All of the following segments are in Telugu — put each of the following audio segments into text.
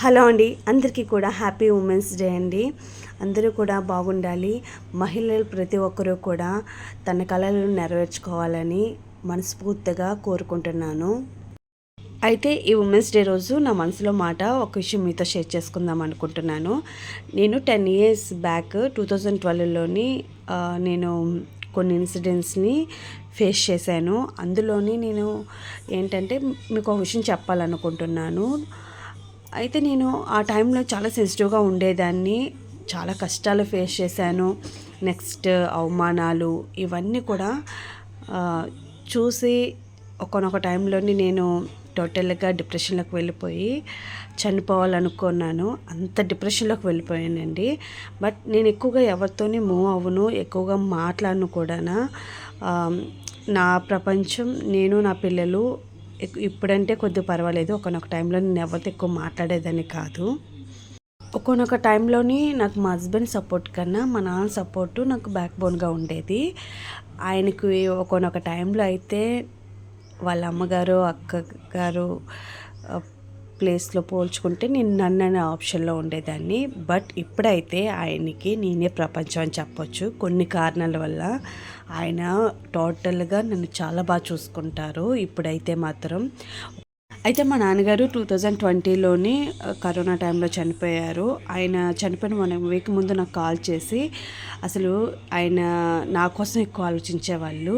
హలో అండి. అందరికీ కూడా హ్యాపీ ఉమెన్స్ డే అండి. అందరూ కూడా బాగుండాలి. మహిళలు ప్రతి ఒక్కరూ కూడా తన కళలను నెరవేర్చుకోవాలని మనస్ఫూర్తిగా కోరుకుంటున్నాను. అయితే ఈ ఉమెన్స్ డే రోజు నా మనసులో మాట ఒక విషయం మీతో షేర్ చేసుకుందాం అనుకుంటున్నాను. నేను ten years back two thousand ట్వెల్వ్లోని నేను కొన్ని ఇన్సిడెంట్స్ని ఫేస్ చేశాను. అందులోని నేను ఏంటంటే మీకు ఒక విషయం చెప్పాలనుకుంటున్నాను. అయితే నేను ఆ టైంలో చాలా సెన్సిటివ్గా ఉండేదాన్ని. చాలా కష్టాలు ఫేస్ చేశాను. నెక్స్ట్ అవమానాలు ఇవన్నీ కూడా చూసి ఒకనొక టైంలోని నేను టోటల్గా డిప్రెషన్లోకి వెళ్ళిపోయి చనిపోవాలనుకున్నాను. అంత డిప్రెషన్లోకి వెళ్ళిపోయానండి. బట్ నేను ఎక్కువగా ఎవరితోని మూవ్ అవ్వను ఎక్కువగా మాట్లాడను కూడా నా ప్రపంచం నేను నా పిల్లలు ఇప్పుడంటే కొద్దిగా పర్వాలేదు. ఒకనొక టైంలో నేను ఎవరితో ఎక్కువ మాట్లాడేదాన్ని కాదు. ఒకనొక టైంలోని నాకు మా హస్బెండ్ సపోర్ట్ కన్నా మా నాన్న సపోర్టు నాకు బ్యాక్ బోన్గా ఉండేది. ఆయనకి ఒకనొక టైంలో అయితే వాళ్ళ అమ్మగారు అక్క గారు ప్లేస్లో పోల్చుకుంటే నేను నన్ను అనే ఆప్షన్లో ఉండేదాన్ని. బట్ ఇప్పుడైతే ఆయనకి నేనే ప్రపంచం అని చెప్పొచ్చు. కొన్ని కారణాల వల్ల ఆయన టోటల్గా నన్ను చాలా బాగా చూసుకుంటారు. ఇప్పుడైతే మాత్రం అయితే మా నాన్నగారు టూ థౌజండ్ ట్వంటీలోని కరోనా టైంలో చనిపోయారు. ఆయన చనిపోయిన వన్ వీక్ ముందు నాకు కాల్ చేసి అసలు ఆయన నా కోసం ఎక్కువ ఆలోచించేవాళ్ళు.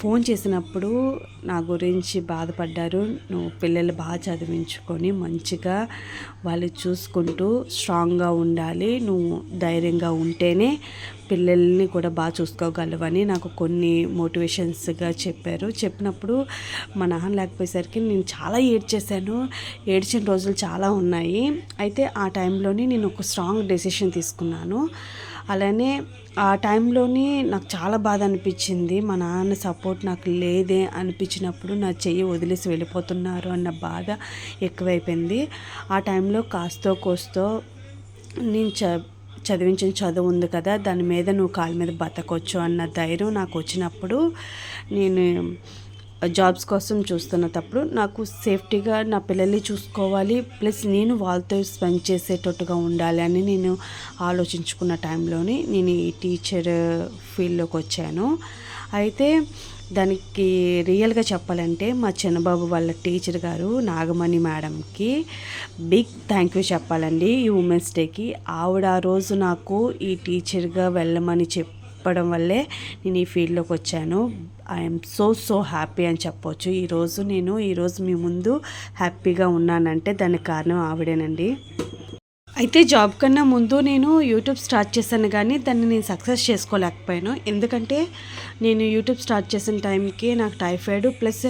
ఫోన్ చేసినప్పుడు నా గురించి బాధపడ్డారు. నువ్వు పిల్లలు బాగా చదివించుకొని మంచిగా వాళ్ళు చూసుకుంటూ స్ట్రాంగ్గా ఉండాలి. నువ్వు ధైర్యంగా ఉంటేనే పిల్లల్ని కూడా బాగా చూసుకోగలవని నాకు కొన్ని మోటివేషన్స్గా చెప్పారు. చెప్పినప్పుడు మా నాన్న లేకపోయేసరికి నేను చాలా ఏడ్చేశాను. ఏడ్చిన రోజులు చాలా ఉన్నాయి. అయితే ఆ టైంలోనే నేను ఒక స్ట్రాంగ్ డెసిషన్ తీసుకున్నాను. అలానే ఆ టైంలోని నాకు చాలా బాధ అనిపించింది. మా నాన్న సపోర్ట్ నాకు లేదే అనిపించినప్పుడు నా చెయ్యి వదిలేసి వెళ్ళిపోతున్నారు అన్న బాధ ఎక్కువైపోయింది. ఆ టైంలో కాస్తో కోస్తో నేను చ చదివించిన చదువు ఉంది కదా దాని మీద నువ్వు కాళ్ళ మీద బతకొచ్చు అన్న ధైర్యం నాకు వచ్చినప్పుడు నేను జాబ్స్ కోసం చూస్తున్నప్పుడు నాకు సేఫ్టీగా నా పిల్లల్ని చూసుకోవాలి ప్లస్ నేను వాళ్ళతో స్పెండ్ చేసేటట్టుగా ఉండాలి అని నేను ఆలోచించుకున్న టైంలోనే నేను ఈ టీచర్ ఫీల్డ్లోకి వచ్చాను. అయితే దానికి రియల్గా చెప్పాలంటే మా చిన్నబాబు వాళ్ళ టీచర్ గారు నాగమణి మేడంకి బిగ్ థ్యాంక్ యూ చెప్పాలండి ఈ ఉమెన్స్ డేకి ఆవిడ ఆ రోజు నాకు ఈ టీచర్గా వెళ్ళమని చెప్పడం వల్లే నేను ఈ ఫీల్డ్లోకి వచ్చాను. ఐఎమ్ సో సో హ్యాపీ అని చెప్పొచ్చు. ఈరోజు నేను ఈరోజు మీ ముందు హ్యాపీగా ఉన్నానంటే దానికి కారణం ఆవిడేనండి. అయితే జాబ్ కన్నా ముందు నేను యూట్యూబ్ స్టార్ట్ చేశాను కానీ దాన్ని నేను సక్సెస్ చేసుకోలేకపోయాను. ఎందుకంటే నేను యూట్యూబ్ స్టార్ట్ చేసిన టైంకి నాకు టైఫాయిడ్ ప్లస్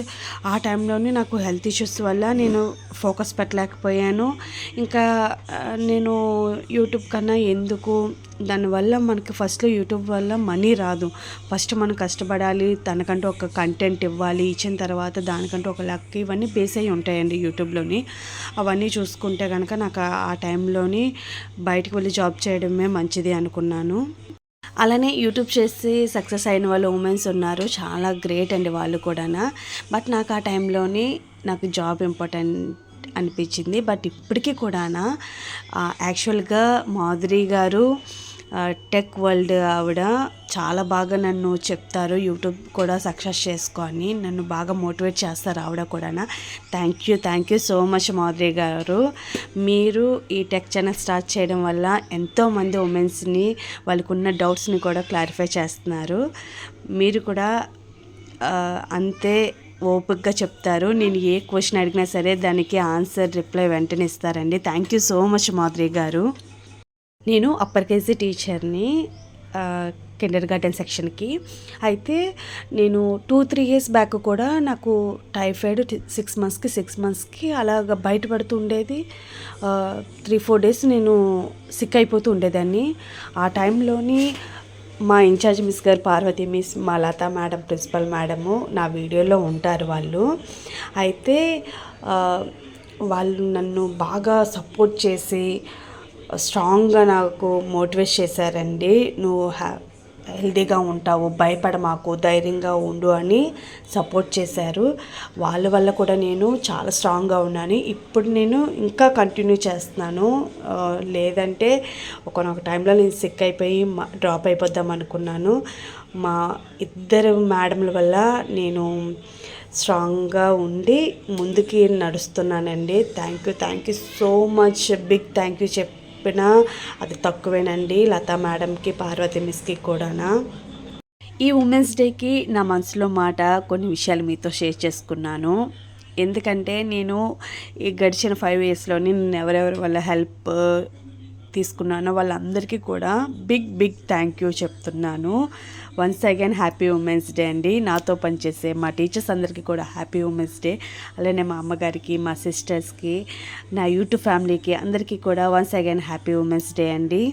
ఆ టైంలోనే నాకు హెల్త్ ఇష్యూస్ వల్ల నేను ఫోకస్ పెట్టలేకపోయాను. ఇంకా నేను యూట్యూబ్ కన్నా ఎందుకు? దానివల్ల మనకి ఫస్ట్లో యూట్యూబ్ వల్ల మనీ రాదు. ఫస్ట్ మనం కష్టపడాలి తనకంటూ ఒక కంటెంట్ ఇవ్వాలి ఇచ్చిన తర్వాత దానికంటూ ఒక లక్ ఇవన్నీ బేస్ అయ్యి ఉంటాయండి యూట్యూబ్లోని అవన్నీ చూసుకుంటే కనుక నాకు ఆ టైంలోని బయటకు వెళ్ళి జాబ్ చేయడమే మంచిది అనుకున్నాను. అలానే యూట్యూబ్ చేసి సక్సెస్ అయిన వాళ్ళు ఉమెన్స్ ఉన్నారు. చాలా గ్రేట్ అండి వాళ్ళు కూడా బట్ నాకు ఆ టైంలోని నాకు జాబ్ ఇంపార్టెంట్ అనిపించింది. బట్ ఇప్పటికీ కూడా యాక్చువల్గా మాధురి గారు టెక్ వరల్డ్ ఆవిడ చాలా బాగా నన్ను చెప్తారు. యూట్యూబ్ కూడా సక్సెస్ చేసుకొని నన్ను బాగా మోటివేట్ చేస్తారు ఆవిడ కూడా thank you thank you so much Madhuri garu. మీరు ఈ టెక్ ఛానల్ స్టార్ట్ చేయడం వల్ల ఎంతోమంది ఉమెన్స్ని వాళ్ళకు ఉన్న డౌట్స్ని కూడా క్లారిఫై చేస్తున్నారు. మీరు కూడా అంతే ఓపిక్గా చెప్తారు. నేను ఏ క్వశ్చన్ అడిగినా సరే దానికి ఆన్సర్ రిప్లై వెంటనే ఇస్తారండి. Thank you so much Madhuri garu. నేను అప్పర్ కేజీ టీచర్ని కిండర్ గార్డెన్ సెక్షన్కి అయితే నేను టూ త్రీ ఇయర్స్ బ్యాక్ కూడా నాకు టైఫాయిడ్ సిక్స్ మంత్స్కి సిక్స్ మంత్స్కి అలాగ బయటపడుతూ ఉండేది. త్రీ ఫోర్ డేస్ నేను సిక్ అయిపోతూ ఉండేదాన్ని. ఆ టైంలోని మా ఇన్ఛార్జ్ మిస్ గారు పార్వతి మిస్ మా లత మేడం ప్రిన్సిపల్ మేడము నా వీడియోలో ఉంటారు వాళ్ళు. అయితే వాళ్ళు నన్ను బాగా సపోర్ట్ చేసి స్ట్రాంగ్గా నాకు మోటివేట్ చేశారండి. నువ్వు హ్యా హెల్దీగా ఉంటావు భయపడ మాకు ధైర్యంగా ఉండు అని సపోర్ట్ చేశారు. వాళ్ళ వల్ల కూడా నేను చాలా స్ట్రాంగ్గా ఉన్నాను. ఇప్పుడు నేను ఇంకా కంటిన్యూ చేస్తున్నాను. లేదంటే ఒకనొక టైంలో నేను సిక్ అయిపోయి డ్రాప్ అయిపోద్దాం అనుకున్నాను. మా ఇద్దరు మేడంల వల్ల నేను స్ట్రాంగ్గా ఉండి ముందుకి నడుస్తున్నానండి. Thank you thank you so much. Big thank you చెప్ చెప్పినా అది తక్కువేనండి లతా మేడంకి పార్వతి మిస్కి కూడానా. ఈ ఉమెన్స్ డేకి నా మనసులో మాట కొన్ని విషయాలు మీతో షేర్ చేసుకున్నాను. ఎందుకంటే నేను ఈ గడిచిన ఫైవ్ ఇయర్స్లోని నేను ఎవరెవరి వల్ల హెల్ప్ తీసుకున్నానో వాళ్ళందరికీ కూడా బిగ్ బిగ్ థ్యాంక్ యూ చెప్తున్నాను. Once again happy women's day అండి. నాతో పనిచేసే మా టీచర్స్ అందరికీ కూడా హ్యాపీ ఉమెన్స్ డే. అలానే మా అమ్మగారికి మా సిస్టర్స్కి నా యూట్యూబ్ ఫ్యామిలీకి అందరికీ కూడా once again happy women's day అండి.